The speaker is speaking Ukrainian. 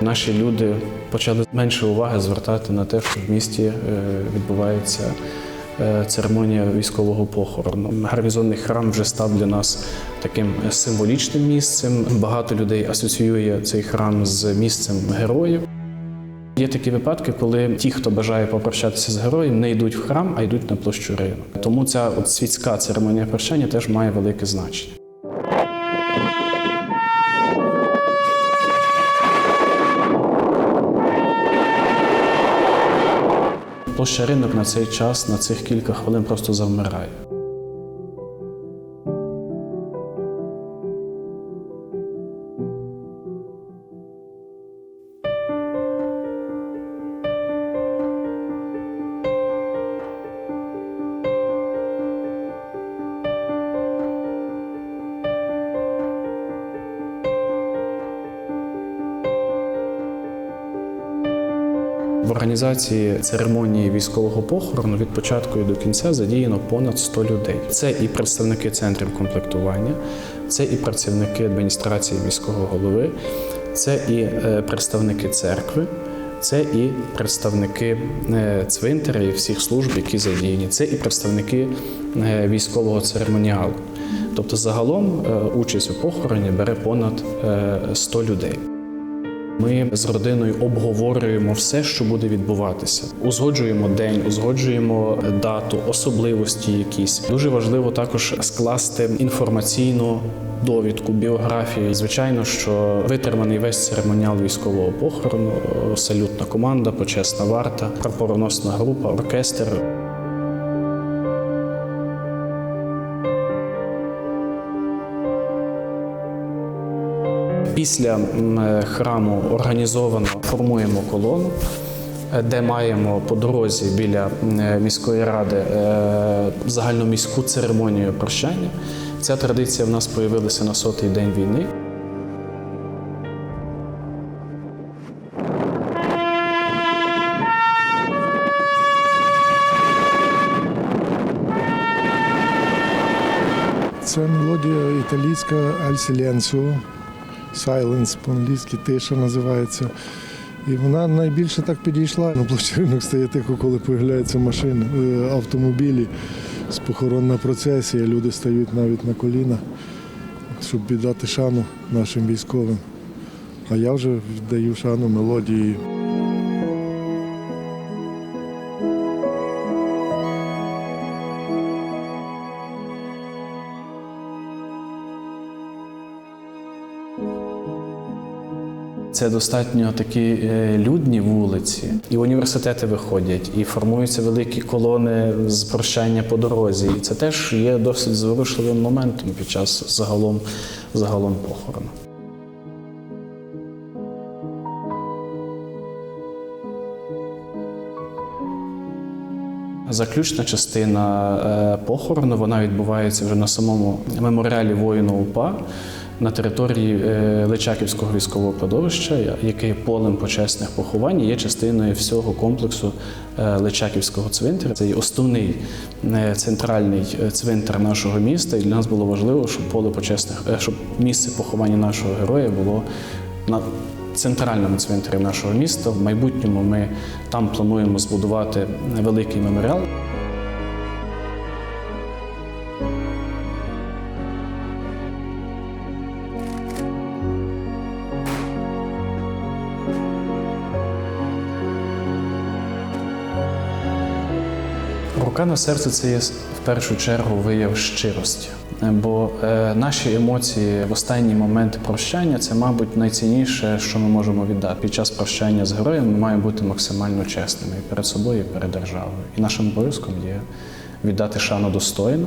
Наші люди почали менше уваги звертати на те, що в місті е, відбувається е, церемонія військового похорону. Гарнізонний храм вже став для нас таким символічним місцем. Багато людей асоціює цей храм з місцем героїв. Є такі випадки, коли ті, хто бажає попрощатися з героєм, не йдуть в храм, а йдуть на площу ринок. Тому ця от світська церемонія прощання теж має велике значення. Площа ринок на цей час, на цих кілька хвилин просто завмирає. В організації церемонії військового похорону від початку і до кінця задіяно понад 100 людей. Це і представники центрів комплектування, це і працівники адміністрації міського голови, це і е, представники церкви. Це і представники е, цвинтаря і всіх служб, які задіяні. Це і представники е, військового церемоніалу. Тобто, загалом участь у похороні бере понад е, 100 людей. Ми з родиною обговорюємо все, що буде відбуватися. Узгоджуємо день, узгоджуємо дату, особливості якісь. Дуже важливо також скласти інформаційну довідку, біографію. Звичайно, що витриманий весь церемоніал військового похорону, е, салютна команда, почесна варта, прапороносна група, оркестр. Після храму організовано формуємо колону, е, де маємо по дорозі біля міської ради е, загальноміську церемонію прощання. Ця традиція в нас появилася на сотий день війни. Це мелодія італійська Аль Сіленсіо, Silence по-англійськи тиша називається. І вона найбільше так підійшла. На площинах стає тихо, коли появляються машини, е, автомобілі з похоронна процесія. Люди стають навіть на коліна, щоб віддати шану нашим військовим. А я вже віддаю шану мелодії. Це достатньо такі е, людні вулиці, і університети виходять, і формуються великі колони з прощання по дорозі. І це теж є досить зворушливим моментом під час загалом, загалом похорону. Заключна частина е, похорону вона відбувається вже на самому меморіалі воїну УПА на території е, Личаківського військового кладовища, яке є полем почесних поховань, є частиною всього комплексу е, Личаківського цвинтаря. Це є основний е, центральний цвинтар нашого міста, і для нас було важливо, щоб поле почесних, щоб місце поховання нашого героя було на центральному цвинтарі нашого міста. В майбутньому ми там плануємо збудувати великий меморіал. Рука на серце це є в першу чергу вияв щирості. Бо е, наші емоції в останній момент прощання це, мабуть, найцінніше, що ми можемо віддати. Під час прощання з героєм ми маємо бути максимально чесними і перед собою, і перед державою. І нашим обов'язком є віддати шану достойно.